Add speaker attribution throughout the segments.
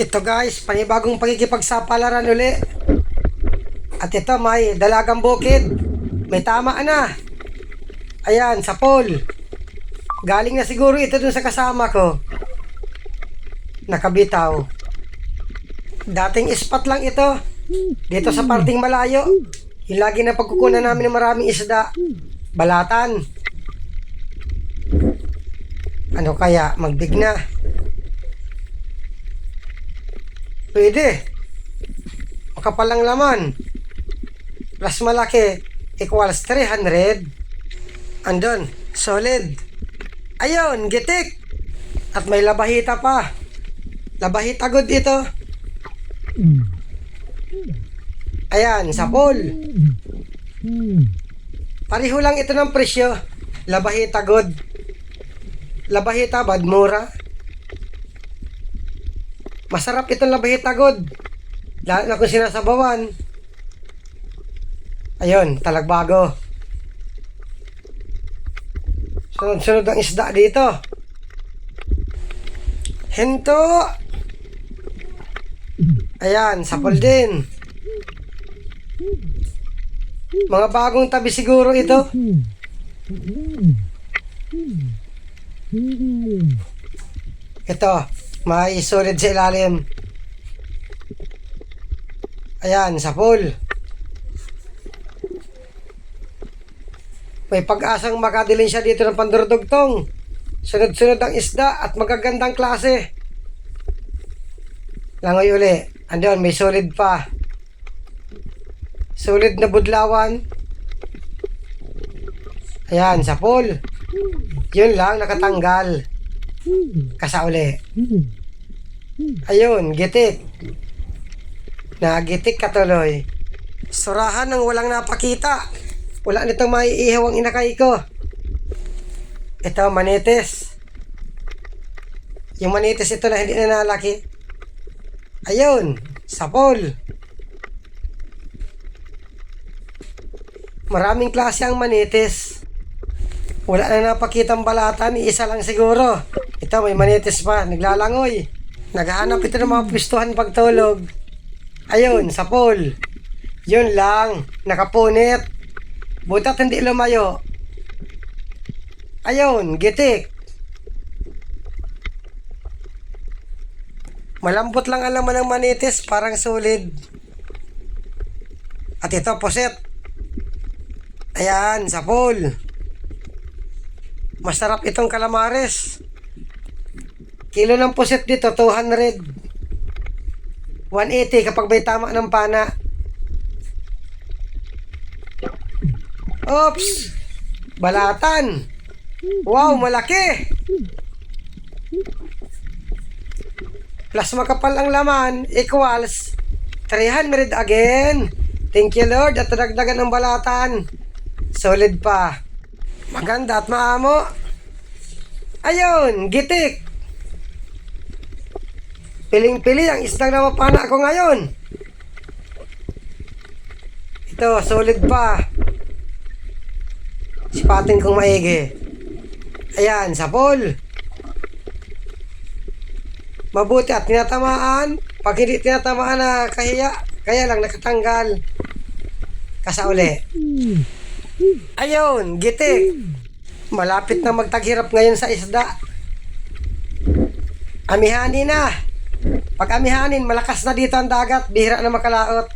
Speaker 1: Ito guys, panibagong pakikipagsapalaran uli. At ito may dalagang bukid. May tama na. Ayan, sa pool. Galing na siguro ito dun sa kasama ko. Nakabitaw. Dating spot lang ito. Dito sa parting malayo. Yung lagi na pagkukunan namin ng maraming isda. Balatan. Ano kaya? Magbig na. Pwede. Makapalang laman. Plus malaki. Equals 300. Andon. Solid. Ayun. Gitik. At may labahita pa. Labahita good ito. Ayan. Sa pool. Pareho lang ito ng presyo. Labahita good. Labahita bad mura. Masarap itong labahita god. Lalo na kung sinasabawan. Ayun, talagbago. Sunod-sunod ang isda dito. Hinto. Ayan, sapol din. Mga bagong tabi siguro ito. Ito, may solid sa ilalim. Ayan, sa pool. May pag-asang makadilin siya dito ng pandurdugtong. Sunod-sunod ang isda at magagandang klase. Langoy uli. Andun, may solid pa. Solid na budlawan. Ayan, sa pool. Yun lang, nakatanggal. Kasa uli. Ayun, gitik. Nagitik katuloy. Surahan ng walang napakita. Wala nitong maiihaw ang inakay ko. Ito, manitis. Yung manitis ito na hindi na nalaki. Ayun, sapol. Maraming klase ang manitis. Wala na napakitang balatan, isa lang siguro. Ito, may manitis pa, naglalangoy. Naghahanap ito ng mga pistuhan pagtulog. Ayun, sa pool. Yun lang, nakapunit. Butat hindi lumayo. Ayun, gitik. Malambot lang ang laman ng manitis, parang solid. At ito, poset. Ayan, sa pool. Masarap itong calamares. Kilo ng puset dito, 200. 180 kapag may tama ng pana. Oops! Balatan! Wow, malaki! Plus makapal ang laman equals 300 again. Thank you Lord at dagdagan ng balatan. Solid pa. Maganda at maamo. Ayun, gitik. Piling-pili ang isdang na mapana ko ngayon. Ito, solid pa. Sipatin kong maigi. Ayan, sa pool. Mabuti at tinatamaan. Pag hindi tinatamaan na kahiya, kaya lang nakatanggal. Kasa uli. Ayun, gitik. Malapit na magtaghirap ngayon sa isda. Amihani na. Pag amihanin, malakas na dito ang dagat, bihira na makalaot.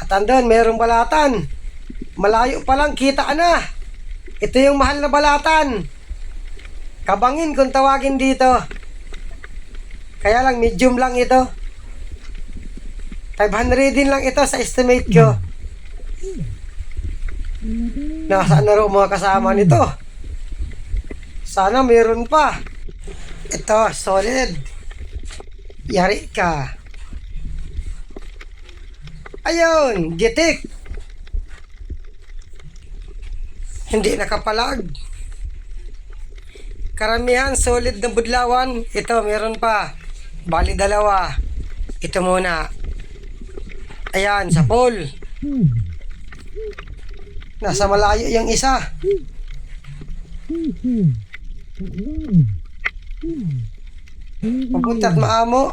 Speaker 1: At andun, mayroong balatan. Malayo pa lang, kita na. Ito yung mahal na balatan. Kabangin kung tawagin dito. Kaya lang, medium lang ito. 500 din lang ito sa estimate ko. Nasaan na rin mga kasama nito? Sana meron pa. Ito, solid. Yari ka. Ayun, gitik. Hindi nakapalag. Karamihan solid na budlawan. Ito, meron pa. Bali dalawa. Ito muna. Ayan, sa pool. Nasa malayo yung isa. Mabuti at maamo.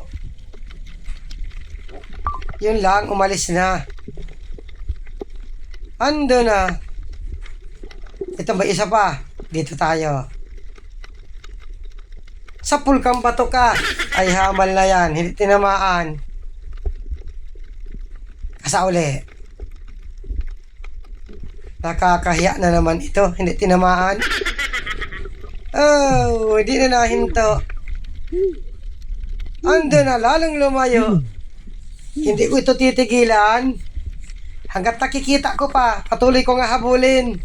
Speaker 1: Yun lang, umalis na. Ando na. Ito ba isa pa? Dito tayo. Sa pulkang bato ka. Ay hamal na yan. Hindi tinamaan. Kasa uli. Nakakahiya na naman ito. Hindi tinamaan. Oh, hindi na nahinto. Ando na, lalong lumayo. Hindi ko ito titigilan. Hanggat nakikita ko pa, patuloy ko nga habulin.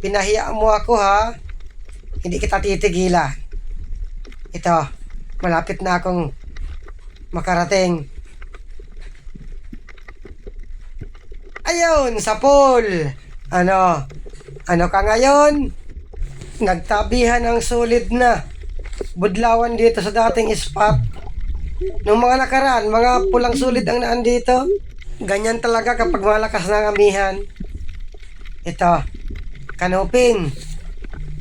Speaker 1: Pinahiya mo ako ha. Hindi kita titigilan. Ito, malapit na akong makarating. Ayun, sa pool. Ano? Ano ka ngayon? Nagtabihan ng solid na. Budlawan dito sa dating spot. Nung mga nakaraan, mga pulang solid ang naan dito. Ganyan talaga kapag malakas ang amihan. Ito, kanuping.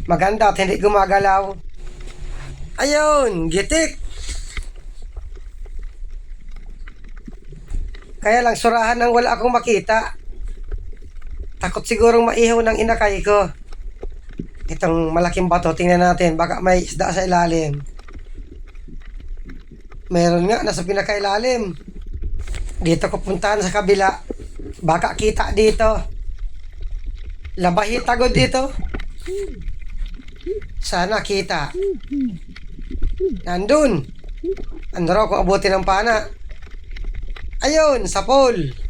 Speaker 1: Maganda at hindi gumagalaw. Ayun, gitik. Kaya lang surahan nang wala akong makita. Takot sigurong maihaw ng inakay ko. Itong malaking bato, tingnan natin. Baka may isda sa ilalim. Meron nga, nasa pinakailalim. Dito ko puntahan sa kabila. Baka kita dito. Labahi tagod dito. Sana kita. Nandun. Ano raw kung abutin ng pana. Ayun, sa pool.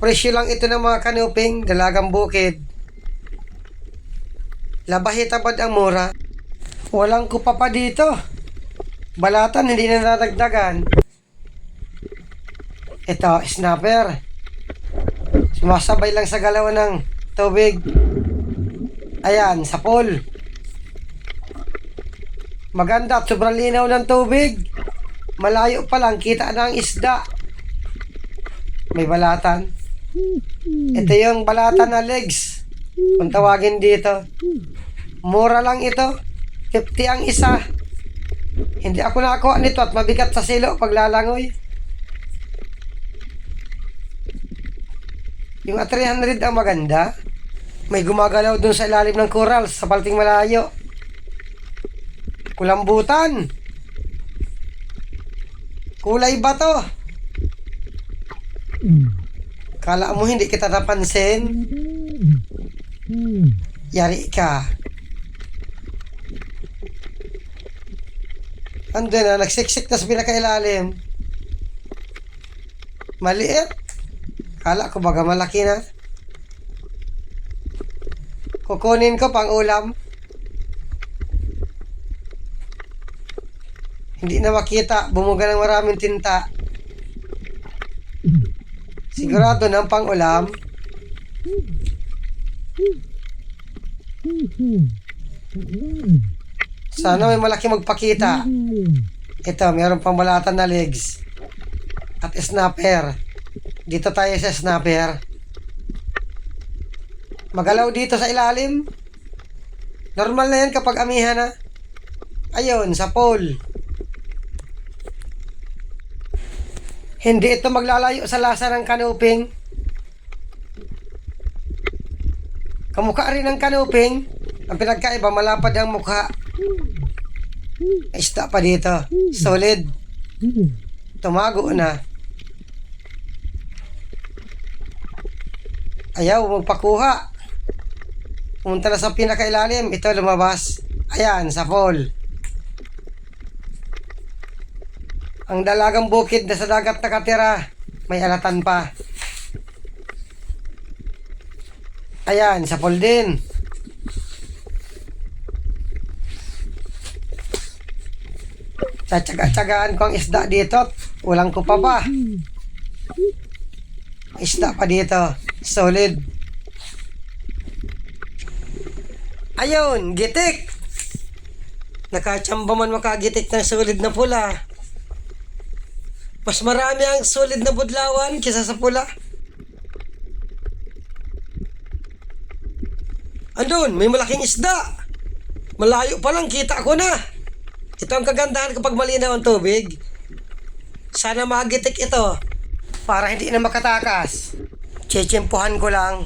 Speaker 1: Kapresyo lang ito ng mga kanuping, dalagang bukid. Labahi tabad ang mura. Walang kupa pa dito. Balatan, hindi na nadagdagan. Ito, snapper. Sumasabay lang sa galaw ng tubig. Ayan, sa pool. Maganda at sobrang linaw ng tubig. Malayo pa lang, kita na ang isda. May balatan. Ito yung balatan na legs. Kung tawagin dito. Mura lang ito. 50 ang isa. Hindi ako nakakuha nito at mabigat sa silo pag lalangoy. Yung at 300 ang maganda. May gumagalaw dun sa ilalim ng corals sa palting malayo. Kulambutan. Kulay ba to? Kala mo hindi kita napansin? Yari ka. Andun na, nagsiksik na sa pinakailalim. Maliit. Kala ko baga malaki na. Kukunin ko pang ulam. Hindi na makita, bumuga ng maraming tinta. Sigurado ng pang ulam. Sana may malaki magpakita. Ito, meron pang balatan na legs. At snapper. Dito tayo sa snapper. Magalaw dito sa ilalim. Normal na yan kapag amihan na. Ayun, sa pole. Hindi ito maglalayo sa lasa ng kanuping. Kamukha rin ng kanuping. Ang pinagkaiba, malapad ang mukha. Isda pa dito. Solid. Tumago na. Ayaw, magpakuha. Pumunta na sa pinakailalim. Ito lumabas. Ayan, sa pole. Ang dalagang bukid na sa dagat nakatira, may alatan pa. Ayan, sa pool din. Tsatsaga-tsagaan ko ang isda dito. at Walang ko pa pa. Isda pa dito. Solid. Ayun, gitik. Nakachamba man makagitik ng solid na pula. Mas marami ang solid na budlawan kisa sa pula. Andun, may malaking isda. Malayo pa lang, kita ko na. Ito ang kagandahan kapag malinaw ang tubig. Sana magitik ito para hindi na makatakas. Chechempuhan ko lang.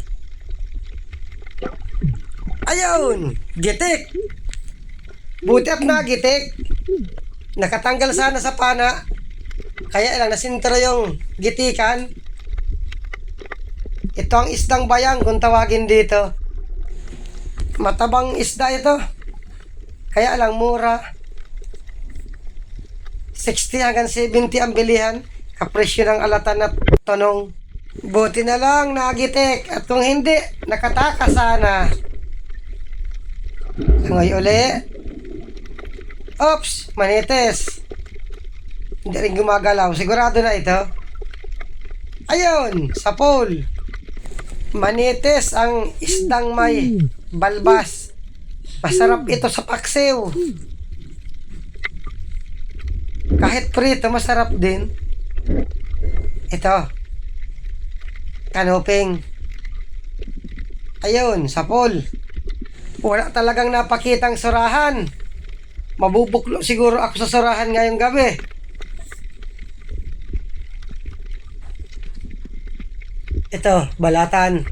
Speaker 1: Ayun! Gitik! Buti at nagitik. Nakatanggal sana sa pana. Kaya lang nasintro yung gitikan. Ito ang isdang bayang kung tawagin dito. Matabang isda ito. Kaya lang mura. 60 hanggang 70 ang bilihan. Kapresyo ng alatan at tonong. Buti na lang nagitik. At kung hindi, nakataka sana. Ngayon uli. Oops, manites. Hindi rin gumagalaw. Sigurado na ito. Ayun, sa pool. Manites ang isdang may balbas. Masarap ito sa paksiw. Kahit prito, masarap din. Ito. Kanuping. Ayun, sa pool. Wala talagang napakitang surahan. Mabubuklo siguro ako sa surahan ngayong gabi. Ito, balatan.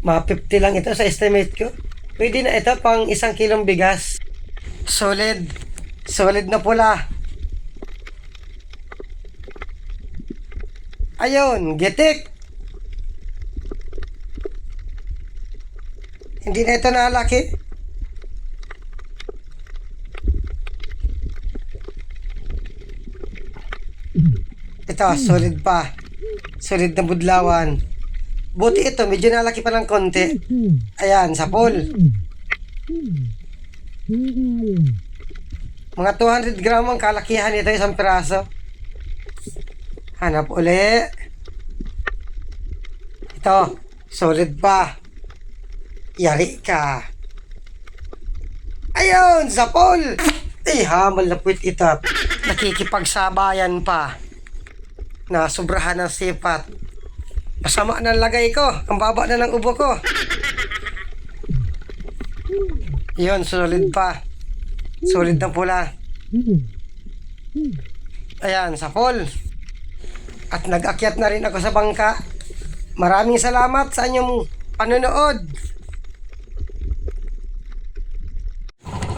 Speaker 1: Mga 50 lang ito sa estimate ko. Pwede na ito pang isang kilong bigas. Solid. Solid na pula. Ayun, getik. Hindi na ito nalaki. Ito, solid pa. Solid na budlawan. Buti ito, medyo nalaki pa ng konti. Ayan, sa pool. Mga 200 gram ang kalakihan nito, isang piraso. Hanap uli. Ito, solid pa. Yari ka. Ayun, sa pool. Eh, hamal na puwit ito. Nakikipagsabayan pa. Na sobrahan ng sipat. Masama na lagay ko. Ang baba na ng ubo ko. Yun, solid pa. Solid na pula. Ayan, sa pool. At nag-akyat na rin ako sa bangka. Maraming salamat sa inyong panonood.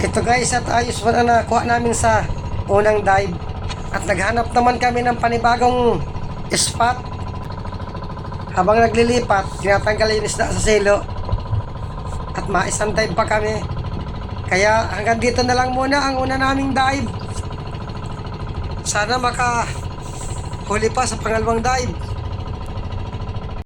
Speaker 1: Ito guys, at ayos pa na nakuha namin sa unang dive. At naghanap naman kami ng panibagong spot. Habang naglilipat, tinatanggal yung isda sa selo. At maisang dive pa kami. Kaya hanggang dito na lang muna ang una naming dive. Sana maka huli pa sa pangalawang dive.